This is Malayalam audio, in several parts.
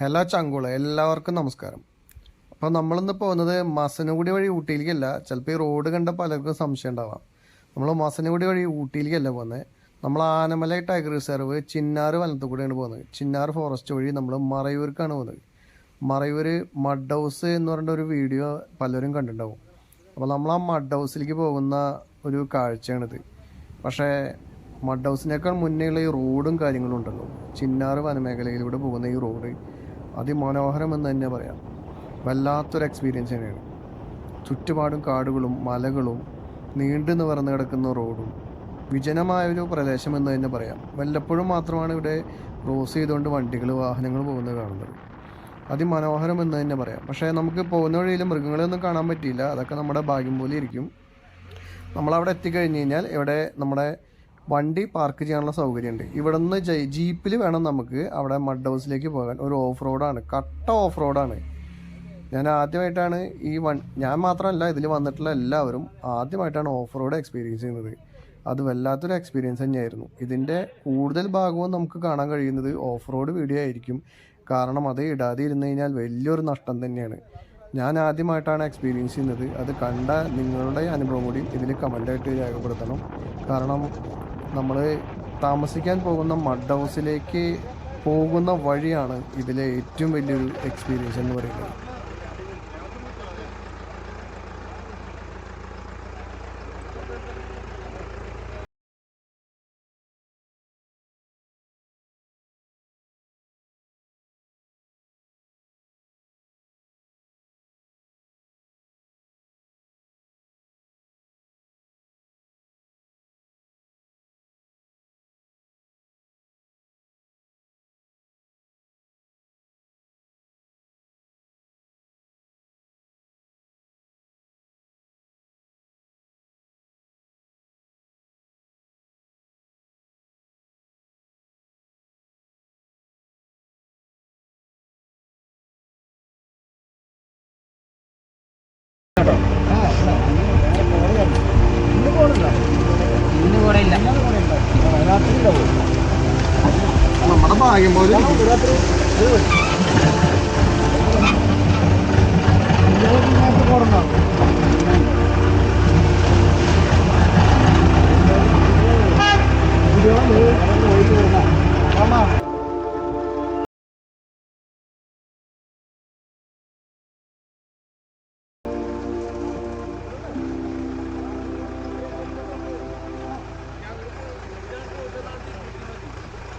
ഹലോ ചങ്കുള എല്ലാവർക്കും നമസ്കാരം. അപ്പോൾ നമ്മളിന്ന് പോകുന്നത് മസനഗുടി വഴി ഊട്ടിയിലേക്കല്ല ചിലപ്പോൾ ഈ റോഡ് കണ്ട പലർക്കും സംശയം ഉണ്ടാവാം. നമ്മൾ മസനഗുടി വഴി ഊട്ടിയിലേക്കല്ല പോകുന്നത് നമ്മൾ ആനമല ടൈഗർ റിസർവ് ചിന്നാർ വനത്തുകൂടിയാണ് പോകുന്നത് ചിന്നാർ ഫോറസ്റ്റ് വഴി നമ്മൾ മറയൂർക്കാണ് പോകുന്നത് മറയൂർ മഡ് ഹൗസ് എന്ന് പറഞ്ഞ ഒരു വീഡിയോ പലരും കണ്ടിട്ടുണ്ടാവും. അപ്പോൾ നമ്മൾ ആ മഡ് ഹൗസിലേക്ക് പോകുന്ന ഒരു കാഴ്ചയാണിത്. പക്ഷേ മഡ് ഹൗസിനേക്കാൾ മുന്നേയുള്ള ഈ റോഡും കാര്യങ്ങളും ഉണ്ടല്ലോ. ചിന്നാർ വനമേഖലയിലൂടെ പോകുന്ന ഈ റോഡ്. അതിമനോഹരം എന്ന് തന്നെ പറയാം. വല്ലാത്തൊരു എക്സ്പീരിയൻസ് തന്നെയാണ്. ചുറ്റുപാടും കാടുകളും മലകളും നീണ്ടു നിവർന്ന് കിടക്കുന്ന റോഡും വിജനമായൊരു പ്രദേശം എന്ന് തന്നെ പറയാം. വല്ലപ്പോഴും മാത്രമാണ് ഇവിടെ ക്രോസ് ചെയ്തുകൊണ്ട് വണ്ടികൾ വാഹനങ്ങൾ പോകുന്നത് കാണുന്നത്. അതിമനോഹരം എന്ന് തന്നെ പറയാം. പക്ഷേ നമുക്ക് പോകുന്ന വഴിയിൽ മൃഗങ്ങളെയൊന്നും കാണാൻ പറ്റിയില്ല. അതൊക്കെ നമ്മുടെ ഭാഗ്യം പോലെ ഇരിക്കും. നമ്മളവിടെ എത്തിക്കഴിഞ്ഞ് കഴിഞ്ഞാൽ ഇവിടെ നമ്മുടെ വണ്ടി പാർക്ക് ചെയ്യാനുള്ള സൗകര്യമുണ്ട്. ഇവിടെ നിന്ന് ജീപ്പിൽ വേണം നമുക്ക് അവിടെ മഡ് ഹൗസിലേക്ക് പോകാൻ. ഒരു ഓഫ് റോഡാണ് കട്ട ഓഫ് റോഡാണ് ഞാൻ ആദ്യമായിട്ടാണ് ഈ വൺ ഞാൻ മാത്രമല്ല ഇതിൽ വന്നിട്ടുള്ള എല്ലാവരും ആദ്യമായിട്ടാണ് ഓഫ് റോഡ് എക്സ്പീരിയൻസ് ചെയ്യുന്നത്. അത് വല്ലാത്തൊരു എക്സ്പീരിയൻസ് തന്നെയായിരുന്നു. ഇതിന്റെ കൂടുതൽ ഭാഗവും നമുക്ക് കാണാൻ കഴിയുന്നത് ഓഫ് റോഡ് വീഡിയോ ആയിരിക്കും. കാരണം അത് ഇടാതെ ഇരുന്ന് കഴിഞ്ഞാൽ വലിയൊരു നഷ്ടം തന്നെയാണ്. ഞാൻ ആദ്യമായിട്ടാണ് എക്സ്പീരിയൻസ് ചെയ്യുന്നത്. അത് കണ്ട നിങ്ങളുടെ അനുഭവം കൂടി ഇതിൽ കമന്റായിട്ട് രേഖപ്പെടുത്തണം. കാരണം നമ്മൾ താമസിക്കാൻ പോകുന്ന മഡ് ഹൗസിലേക്ക് പോകുന്ന വഴിയാണ് ഇതിലെ ഏറ്റവും വലിയൊരു എക്സ്പീരിയൻസ് എന്ന് പറയുന്നത്.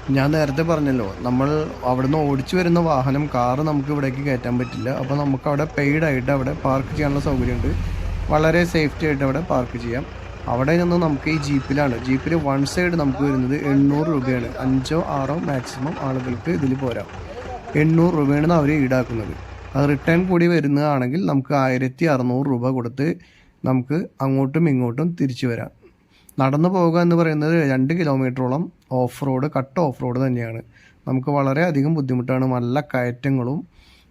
ഞാൻ നേരത്തെ പറഞ്ഞല്ലോ നമ്മൾ അവിടുന്ന് ഓടിച്ചു വരുന്ന വാഹനം കാറ് നമുക്ക് ഇവിടേക്ക് കയറ്റാൻ പറ്റില്ല. അപ്പോൾ നമുക്ക് അവിടെ പെയ്ഡ് ആയിട്ട് അവിടെ പാർക്ക് ചെയ്യാനുള്ള സൗകര്യമുണ്ട്. വളരെ സേഫ്റ്റി ആയിട്ട് അവിടെ പാർക്ക് ചെയ്യാം. അവിടെ നിന്ന് നമുക്ക് ഈ ജീപ്പിലാണ്. ജീപ്പിൽ വൺ സൈഡ് നമുക്ക് വരുന്നത് എണ്ണൂറ് രൂപയാണ്. അഞ്ചോ ആറോ മാക്സിമം ആളുകൾക്ക് ഇതിൽ പോരാം. എണ്ണൂറ് രൂപയാണ് അവർ ഈടാക്കുന്നത്. അത് റിട്ടേൺ കൂടി വരുന്നതാണെങ്കിൽ നമുക്ക് ആയിരത്തി അറുന്നൂറ് രൂപ കൊടുത്ത് നമുക്ക് അങ്ങോട്ടും ഇങ്ങോട്ടും തിരിച്ചു വരാം. നടന്നു പോകുക എന്ന് പറയുന്നത് രണ്ട് കിലോമീറ്ററോളം off road cut off road തന്നെയാണ്. നമുക്ക് വളരെ അധികം ബുദ്ധിമുട്ടാണ് നല്ല കയറ്റങ്ങളും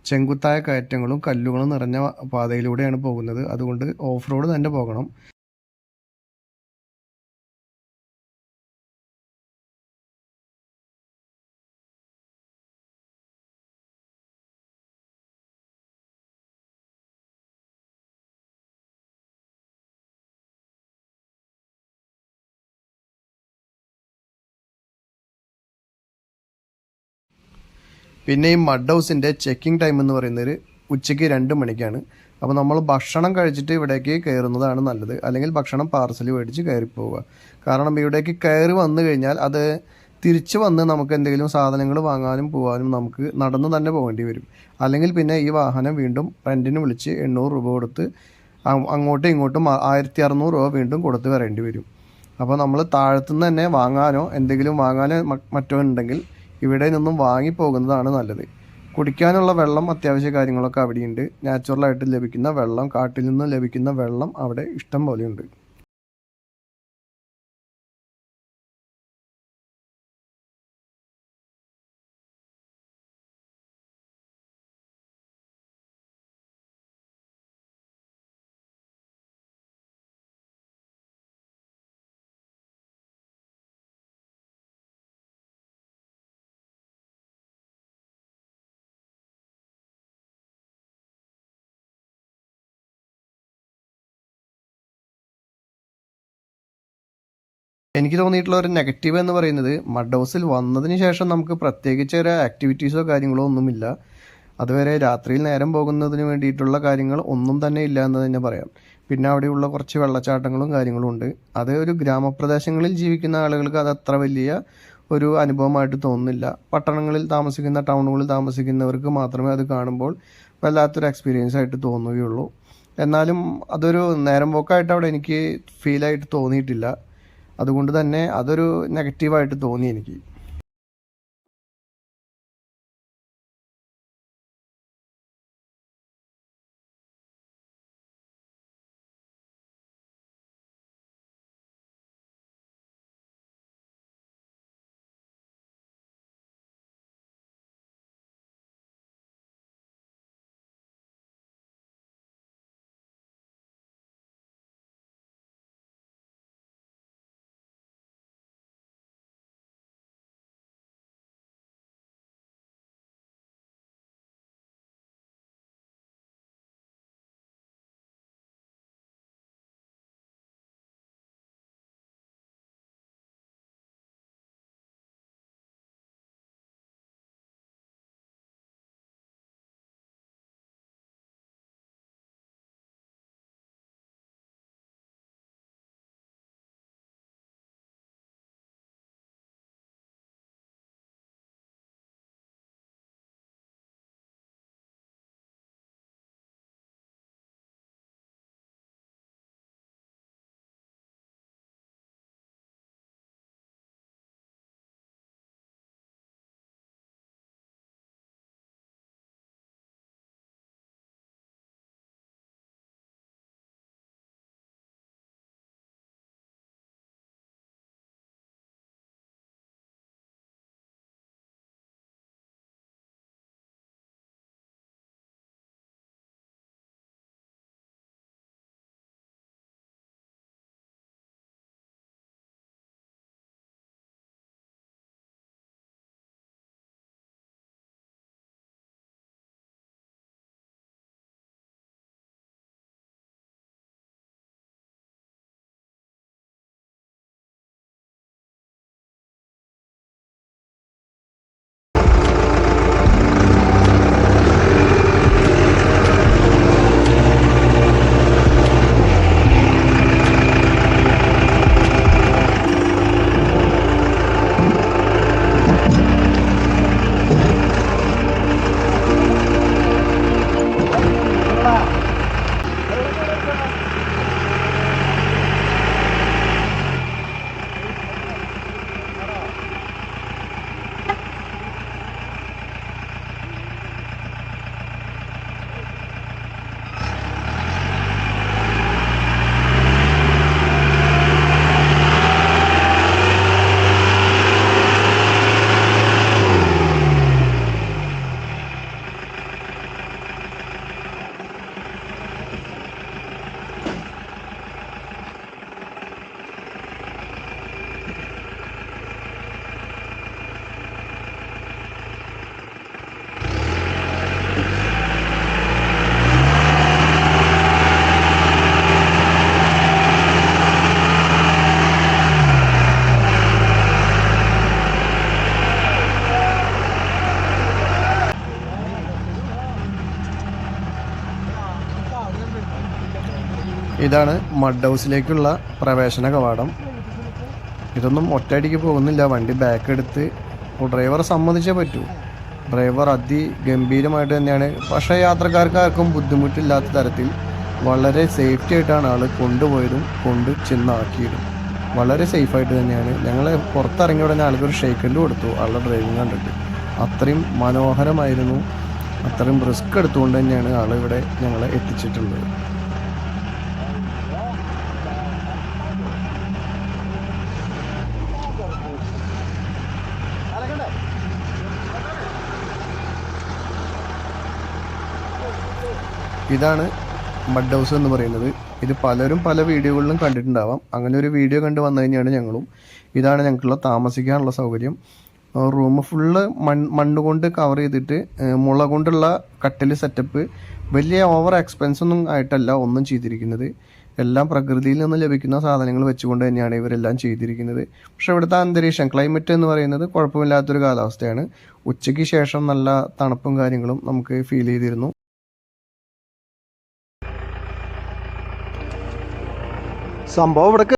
ചെങ്കുത്തായ കയറ്റങ്ങളും കല്ലുകളും നിറഞ്ഞ പാതയിലൂടെയാണ് പോകുന്നത്. അതുകൊണ്ട് ഓഫ് റോഡ് തന്നെ പോകണം. പിന്നെ ഈ മഡ് ഹൗസിന്റെ ചെക്കിംഗ് ടൈം എന്ന് പറയുന്നത് ഉച്ചയ്ക്ക് രണ്ട് മണിക്കാണ്. അപ്പോൾ നമ്മൾ ഭക്ഷണം കഴിച്ചിട്ട് ഇവിടേക്ക് കയറുന്നതാണ് നല്ലത്. അല്ലെങ്കിൽ ഭക്ഷണം പാർസൽ മേടിച്ച് കയറി പോവുക. കാരണം ഇവിടേക്ക് കയറി വന്നു കഴിഞ്ഞാൽ അത് തിരിച്ച് വന്ന് നമുക്ക് എന്തെങ്കിലും സാധനങ്ങൾ വാങ്ങാനും പോകാനും നമുക്ക് നടന്നു തന്നെ പോകേണ്ടി വരും. അല്ലെങ്കിൽ പിന്നെ ഈ വാഹനം വീണ്ടും റെന്റിന് വിളിച്ച് എണ്ണൂറ് രൂപ കൊടുത്ത് അങ്ങോട്ടും ഇങ്ങോട്ടും ആയിരത്തി അറുന്നൂറ് രൂപ വീണ്ടും കൊടുത്ത് വരേണ്ടി വരും. അപ്പോൾ നമ്മൾ താഴത്തുനിന്ന് തന്നെ വാങ്ങാനോ എന്തെങ്കിലും വാങ്ങാനോ മറ്റോ ഉണ്ടെങ്കിൽ ഇവിടെ നിന്നും വാങ്ങിപ്പോകുന്നതാണ് നല്ലത്. കുടിക്കാനുള്ള വെള്ളം അത്യാവശ്യ കാര്യങ്ങളൊക്കെ അവിടെയുണ്ട്. നാച്ചുറലായിട്ട് ലഭിക്കുന്ന വെള്ളം കാട്ടിൽ നിന്ന് ലഭിക്കുന്ന വെള്ളം അവിടെ ഇഷ്ടം പോലെയുണ്ട്. എനിക്ക് തോന്നിയിട്ടുള്ള ഒരു നെഗറ്റീവ് എന്ന് പറയുന്നത് മഡ് ഹൗസിൽ വന്നതിന് ശേഷം നമുക്ക് പ്രത്യേകിച്ച് ഒരു ആക്ടിവിറ്റീസോ കാര്യങ്ങളോ ഒന്നുമില്ല. അതുവരെ രാത്രിയിൽ നേരം പോകുന്നതിന് വേണ്ടിയിട്ടുള്ള കാര്യങ്ങൾ ഒന്നും തന്നെ ഇല്ല എന്ന് തന്നെ പറയാം. പിന്നെ അവിടെയുള്ള കുറച്ച് വെള്ളച്ചാട്ടങ്ങളും കാര്യങ്ങളും ഉണ്ട്. അത് ഒരു ഗ്രാമപ്രദേശങ്ങളിൽ ജീവിക്കുന്ന ആളുകൾക്ക് അത് അത്ര വലിയ ഒരു അനുഭവമായിട്ട് തോന്നുന്നില്ല. പട്ടണങ്ങളിൽ താമസിക്കുന്ന ടൗണുകളിൽ താമസിക്കുന്നവർക്ക് മാത്രമേ അത് കാണുമ്പോൾ വല്ലാത്തൊരു എക്സ്പീരിയൻസ് ആയിട്ട് തോന്നുകയുള്ളൂ. എന്നാലും അതൊരു നേരം പോക്കായിട്ട് അവിടെ എനിക്ക് ഫീലായിട്ട് തോന്നിയിട്ടില്ല. അതുകൊണ്ട് തന്നെ അതൊരു നെഗറ്റീവായിട്ട് തോന്നി എനിക്ക്. ഇതാണ് മഡ് ഹൗസിലേക്കുള്ള പ്രവേശന കവാടം. ഇതൊന്നും ഒറ്റയടിക്ക് പോകുന്നില്ല. വണ്ടി ബാക്ക് എടുത്ത് ഡ്രൈവർ സമ്മതിച്ചേ പറ്റൂ. ഡ്രൈവർ അതിഗംഭീരമായിട്ട് തന്നെയാണ്. പക്ഷേ യാത്രക്കാർക്ക് ആർക്കും ബുദ്ധിമുട്ടില്ലാത്ത തരത്തിൽ വളരെ സേഫ്റ്റി ആയിട്ടാണ് ആൾ കൊണ്ടുപോയതും കൊണ്ട് ചെന്നാക്കിയതും. വളരെ സേഫായിട്ട് തന്നെയാണ്. ഞങ്ങൾ പുറത്തിറങ്ങിയ ഉടനെ ആൾക്കൊരു ഷെയ്ക്കൻഡ് കൊടുത്തു. ആളുടെ ഡ്രൈവിംഗ് കണ്ടിട്ട്. അത്രയും മനോഹരമായിരുന്നു. അത്രയും റിസ്ക് എടുത്തുകൊണ്ട് തന്നെയാണ് ആൾ ഇവിടെ ഞങ്ങളെ എത്തിച്ചിട്ടുള്ളത്. ഇതാണ് മഡ് ഹൗസ് എന്ന് പറയുന്നത്. ഇത് പലരും പല വീഡിയോകളിലും കണ്ടിട്ടുണ്ടാവാം. അങ്ങനെ ഒരു വീഡിയോ കണ്ട് വന്നു കഴിഞ്ഞാണ് ഞങ്ങളും. ഇതാണ് ഞങ്ങൾക്കുള്ള താമസിക്കാനുള്ള സൗകര്യം. റൂം ഫുള്ള് മൺ മണ്ണ് കൊണ്ട് കവർ ചെയ്തിട്ട് മുള കൊണ്ടുള്ള കട്ടിൽ സെറ്റപ്പ് വലിയ ഓവർ എക്സ്പെൻസ് ഒന്നും ആയിട്ടല്ല ഒന്നും ചെയ്തിരിക്കുന്നത്. എല്ലാം പ്രകൃതിയിൽ നിന്ന് ലഭിക്കുന്ന സാധനങ്ങൾ വെച്ചുകൊണ്ട് തന്നെയാണ് ഇവരെല്ലാം ചെയ്തിരിക്കുന്നത്. പക്ഷെ ഇവിടുത്തെ അന്തരീക്ഷം ക്ലൈമറ്റ് എന്ന് പറയുന്നത് കുഴപ്പമില്ലാത്തൊരു കാലാവസ്ഥയാണ്. ഉച്ചയ്ക്ക് ശേഷം നല്ല തണുപ്പും കാര്യങ്ങളും നമുക്ക് ഫീൽ ചെയ്തിരുന്നു. സംഭവം. ഇവിടെ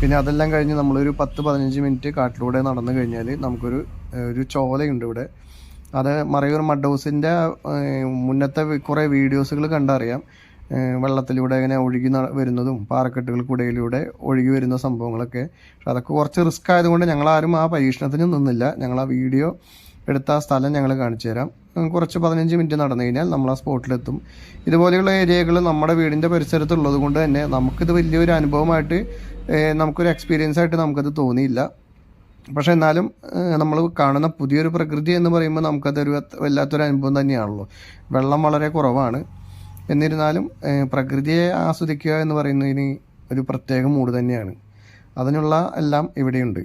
പിന്നെ അതെല്ലാം കഴിഞ്ഞ് നമ്മളൊരു പത്ത് പതിനഞ്ച് മിനിറ്റ് കാട്ടിലൂടെ നടന്നു കഴിഞ്ഞാൽ നമുക്കൊരു ഒരു ചോലയുണ്ട് ഇവിടെ. അത് മറയൂർ മഡ് ഹൗസിന്റെ മുന്നത്തെ കുറേ വീഡിയോസുകൾ കണ്ടറിയാം. വെള്ളത്തിലൂടെ ഇങ്ങനെ ഒഴുകി വരുന്നതും പാറക്കെട്ടുകൾക്കിടയിലൂടെ ഒഴുകി വരുന്ന സംഭവങ്ങളൊക്കെ. പക്ഷെ അതൊക്കെ കുറച്ച് റിസ്ക് ആയതുകൊണ്ട് ഞങ്ങളാരും ആ പരീക്ഷണത്തിന് നിന്നില്ല. ഞങ്ങൾ ആ വീഡിയോ എടുത്ത ആ സ്ഥലം ഞങ്ങൾ കാണിച്ചു തരാം. കുറച്ച് പതിനഞ്ച് മിനിറ്റ് നടന്നു കഴിഞ്ഞാൽ നമ്മൾ ആ സ്പോട്ടിലെത്തും. ഇതുപോലെയുള്ള ഏരിയകൾ നമ്മുടെ വീടിന്റെ പരിസരത്തുള്ളത് കൊണ്ട് തന്നെ നമുക്കിത് വലിയൊരു അനുഭവമായിട്ട് നമുക്കൊരു എക്സ്പീരിയൻസ് ആയിട്ട് നമുക്കത് തോന്നിയില്ല. പക്ഷേ എന്നാലും നമ്മൾ കാണുന്ന പുതിയൊരു പ്രകൃതി എന്ന് പറയുമ്പോൾ നമുക്കതൊരു വല്ലാത്തൊരു അനുഭവം തന്നെയാണല്ലോ. വെള്ളം വളരെ കുറവാണ്. എന്നിരുന്നാലും പ്രകൃതിയെ ആസ്വദിക്കുക എന്ന് പറയുന്നതിന് ഒരു പ്രത്യേക മൂഡ് തന്നെയാണ്. അതിനുള്ള എല്ലാം ഇവിടെയുണ്ട്.